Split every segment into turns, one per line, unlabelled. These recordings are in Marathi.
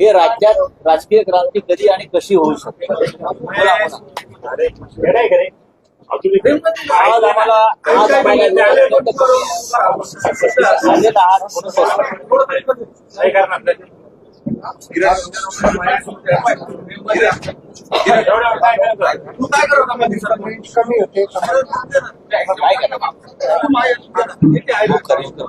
हे राज्यात राजकीय क्रांती कधी आणि कशी होऊ शकते? बोला, बोला. आज आम्हाला आज आम्हाला आलेला आहात म्हणून
कमी होते
काय करणार? खूप करेल तर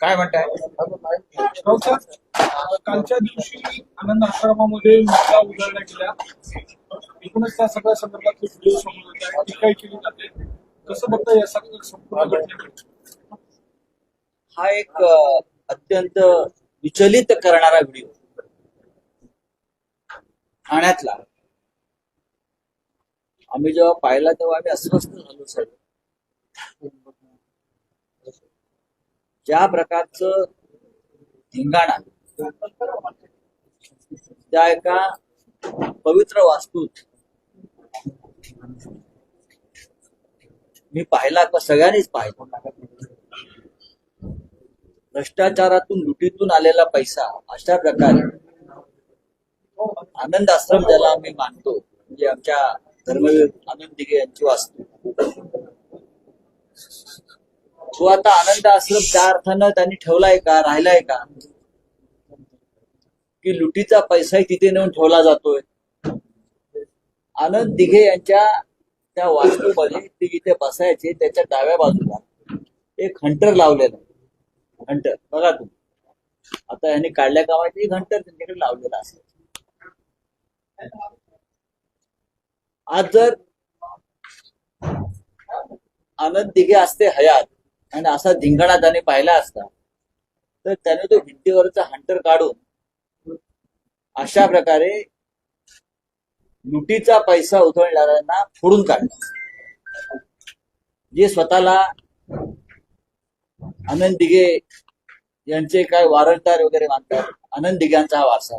काय म्हणताय?
कालच्या दिवशी आनंद आश्रमामध्ये मुद्दा उधळल्या गेल्या एकूणच त्या सगळ्या संदर्भात व्हिडिओ समोर टीकाही केली जाते. कसं बघता या संपूर्ण
हा एक अत्यंत विचलित करणारा व्हिडिओ. ठाण्यातला. आम्ही जेव्हा पाहिला तेव्हा आम्ही अस्वस्थ झालो सर ज्या प्रकारचं धिंगाणा त्या एका पवित्र वास्तूत मी पाहिला का सगळ्यांनीच पाहिला. भ्रष्टाचारातून लुटीतून आलेला पैसा अशा प्रकारे आनंद आश्रम ज्याला आम्ही मानतो म्हणजे आमच्या धर्मवीर आनंद दिघे यांची वास्तू. तो आता आनंद आश्रम त्या अर्थानं त्यांनी ठेवलाय का राहिलाय का? की लुटीचा पैसाही तिथे नेऊन ठेवला जातोय. आनंद दिघे यांच्या त्या वास्तूमध्ये ते जिथे बसायचे त्याच्या डाव्या बाजूला एक हंटर लावलेलं हंटर बघा तुम्ही. आता यांनी काढल्या कामाचे घंटर त्यांच्याकडे लावलेला असेल. आज जर आनंद दिघे असते हयात आणि असा धिंगाणा त्याने पाहिला असता तर त्याने तो भिंतीवरचा हंटर काढून अशा प्रकारे लुटीचा पैसा उधळणाऱ्यांना फोडून काढला. जे स्वतःला आनंद दिघे यांचे काय वारंटार वगैरे मानतात आनंद दिघ्यांचा हा वारसा.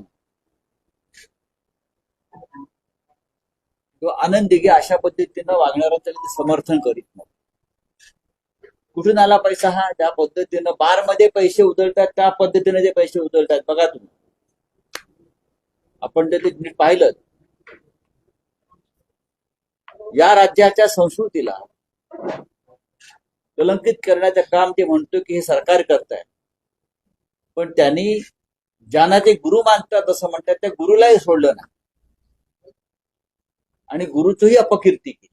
किंवा आनंद दिघे अशा पद्धतीनं वागणाऱ्यांचं समर्थन करीत नाही. कुठून आला पैसा हा? ज्या पद्धतीनं बारमध्ये पैसे उधळतात त्या पद्धतीने जे पैसे उधळतात. बघा तुम्ही. आपण ते नीट पाहिलं या राज्याच्या संस्कृतीला कलंकित करण्याचं काम ते म्हणतो की हे सरकार करत आहे पण त्यांनी ज्यांना ते गुरु मानतात असं म्हणतात त्या गुरुलाही सोडलं ना आणि गुरुचीही अपकीर्ती केली.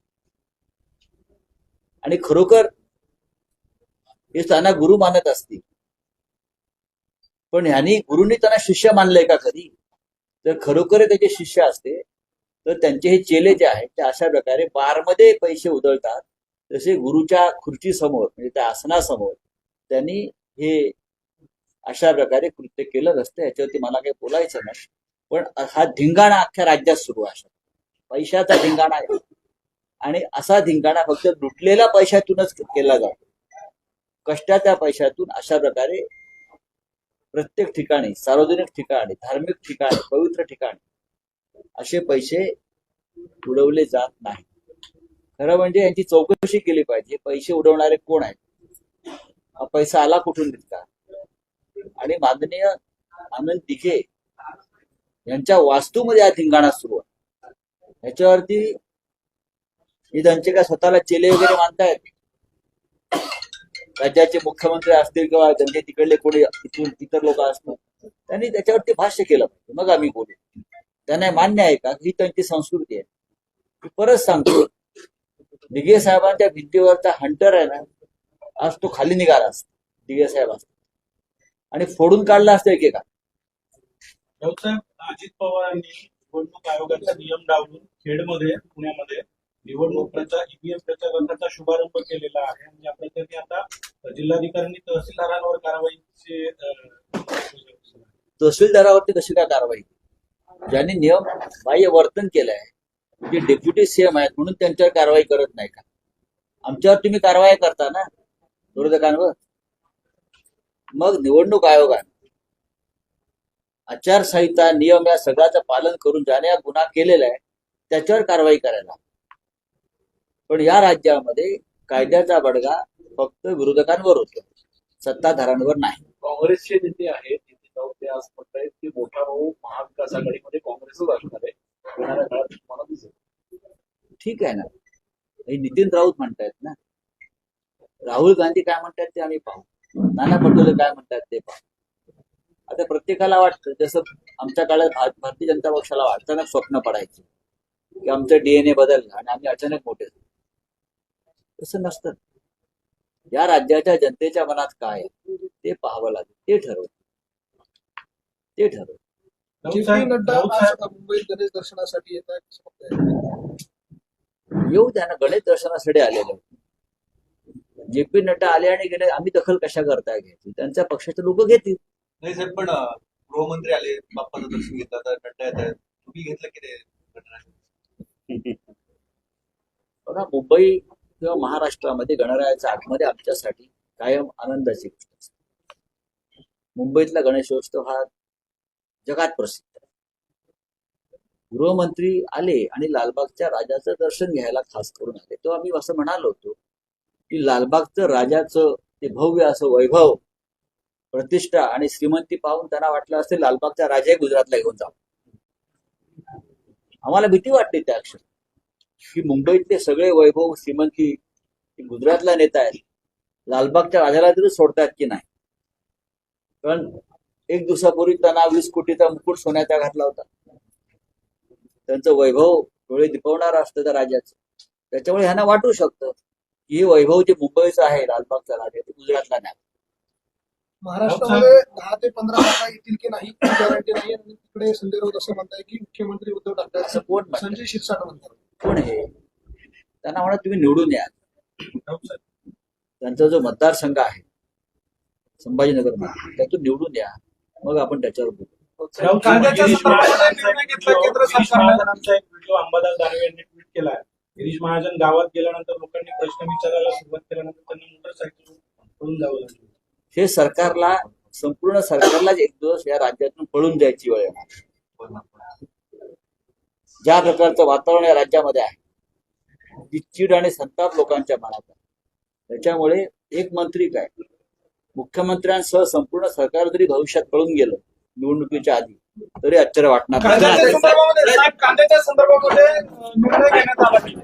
आणि खरोखर हे त्यांना गुरु मानत असतील. पण ह्यांनी गुरुनी त्यांना शिष्य मानलंय का कधी तर खरोखर त्याचे शिष्य असते. तर त्यांचे हे चेले जे आहेत ते अशा प्रकारे बारमध्ये पैसे उधळतात. तसे गुरुच्या खुर्ची समोर म्हणजे त्या आसनासमोर त्यांनी हे अशा प्रकारे कृत्य केलं नसतं. याच्यावरती मला काही बोलायचं नाही. पण हा धिंगाणा अख्ख्या राज्यात सुरू आहे. पैशाचा धिंगाणा आहे. आणि असा धिंगाणा फक्त लुटलेल्या पैशातूनच केला जातो. कष्टाच्या पैशातून अशा प्रकारे प्रत्येक ठिकाणी सार्वजनिक ठिकाणी धार्मिक ठिकाणी पवित्र ठिकाणी असे पैसे उडवले जात नाही खरं म्हणजे यांची चौकशी केली पाहिजे. पैसे उडवणारे कोण आहेत? पैसा आला कुठून इतका आणि माननीय आनंद दिघे यांच्या वास्तूमध्ये हा धिंगाणा सुरू आहे. ह्याच्यावरती हे त्यांचे काय स्वतःला चेले वगैरे मानतायत राज्याचे मुख्यमंत्री असतील किंवा त्यांचे तिकडले कोणी इथून इतर लोक असतील त्यांनी त्याच्यावरती भाष्य केलं पाहिजे. मग आम्ही बोलू. त्यांना मान्य आहे का? ही त्यांची संस्कृती आहे. परत सांगतो. दिघे साहेबांच्या भिंतीवरचा हंटर आहे ना आज तो खाली निघाला असतो. दिघे साहेब असतो. आणि फोडून काढला असतं एकेका.
अजित पवारांनी निवडणूक आयोगाचा नियम डावलून खेडमध्ये पुण्यामध्ये
निवडणूक प्रचार ईव्हीएम प्रचाराचा शुभारंभ केलेला आहे. आणि या प्रकरणी आता जिल्हाधिकाऱ्यांनी तहसीलदारांवर कारवाईचे
तहसीलदारावरती कशी काय कारवाई? ज्यांनी नियम बाह्य वर्तन केलं आहे जे डेप्युटी सीएम आहेत म्हणून त्यांच्यावर कारवाई करत नाही का? आमच्यावर तुम्ही कारवाई करता ना विरोधकांवर मग निवडणूक आयोगाने आचारसंहिता नियम या सगळ्याचं पालन करून ज्याने हा गुन्हा केलेला आहे त्याच्यावर कारवाई करायला. पण या राज्यामध्ये कायद्याचा बडगा फक्त विरोधकांवर होतो सत्ताधाऱ्यांवर नाही.
काँग्रेसचे नेते आहेत नितीन राऊत ते आज म्हणतायत की मोठा भाऊ महाविकास आघाडीमध्ये काँग्रेसच असणार आहे. येणाऱ्या काळात तुम्हाला दिसेल.
ठीक आहे ना. हे नितीन राऊत म्हणतायत ना. राहुल गांधी काय म्हणतात ते आम्ही पाहू. नाना पटोले काय म्हणतात ते पाहू. आता प्रत्येकाला वाटतं जसं आमच्या काळात भारतीय जनता पक्षाला अचानक स्वप्न पडायचे. की आमचं डीएनए बदललं आणि आम्ही अचानक मोठे झालो. तसं नसतं. या राज्याच्या जनतेच्या मनात काय आहे ते पाहावं लागेल ते ठरव ते ठरव.
जे पी नड्डा आज मुंबईत गणेश दर्शनासाठी येत आहेत?
येऊ द्या ना गणेश दर्शनासाठी आलेले. जे पी नड्डा आले आणि गेले आम्ही दखल कशा करताय घ्यायची? त्यांच्या पक्षाचे लोक घेतील.
नाही साहेब पण अं, गृहमंत्री आले बाप्पाचं दर्शन घेतलं तर नड्डा येत आहेत. तुम्ही घेतलं की नाही घटना?
बघा मुंबई किंवा महाराष्ट्रामध्ये गणरायाच्या आतमध्ये आमच्यासाठी कायम आनंदाची गोष्ट असते. मुंबईतला गणेशोत्सव हा जगात प्रसिद्ध. आहे गृहमंत्री आले आणि लालबागच्या राजाचं दर्शन घ्यायला खास करून आले. तो आम्ही असं म्हणालो होतो की लालबागचं राजाचं ते भव्य असं वैभव प्रतिष्ठा आणि श्रीमंती पाहून त्यांना वाटलं असेल लालबागचा राजाही गुजरातला घेऊन जावं. आम्हाला भीती वाटते त्या क्षणी की मुंबईतले सगळे वैभव श्रीमंती गुजरातला नेत आहेत लालबागच्या राजाला तरी सोडतात की नाही? कारण एक दिवसापूर्वी त्यांना वीस कोटीचा मुकुट सोन्याचा घातला होता. त्यांचं वैभव डोळे दिपवणार असतं त्या राजाचं त्याच्यामुळे ह्यांना वाटू शकतं की हे वैभव जे मुंबईचं आहे लालबागचा राजा ते गुजरातला नाही.
महाराष्ट्रामध्ये दहा ते पंधरा जागा येतील की नाही गॅरंटी नाही आणि तिकडे संजय राऊत असं म्हणताय की मुख्यमंत्री उद्धव ठाकरे
असं कोण?
संजय शिरसाट म्हणतात.
कोण हे? त्यांना म्हणा तुम्ही निवडून या. त्यांचा जो मतदारसंघ आहे संभाजीनगरमध्ये त्यातून निवडून या. मग आपण त्याच्यावर बोलू.
कांद्याच्या संदर्भात निर्णय घेतला केंद्र सरकारनं.
महाजनांचा एक व्हिडिओ अंबादास दानवे यांनी ट्विट केला आहे. गिरीश महाजन गावात गेल्यानंतर लोकांनी प्रश्न विचारायला सुरुवात केल्यानंतर त्यांना मोटरसायकल पळून जावं लागलं.
हे सरकारला संपूर्ण सरकारलाच एक दिवस या राज्यातून पळून जायची वेळ येणार. ज्या प्रकारचं वातावरण या राज्यामध्ये आहे ती चीड आणि संताप लोकांच्या मनात आहे. त्याच्यामुळे एक मंत्री काय? मुख्यमंत्र्यांसह संपूर्ण सरकार जरी भविष्यात पळून गेलं निवडणुकीच्या आधी तरी आश्चर्य वाटणार
कांद्याच्या. संदर्भामध्ये निर्णय घेण्यात आला की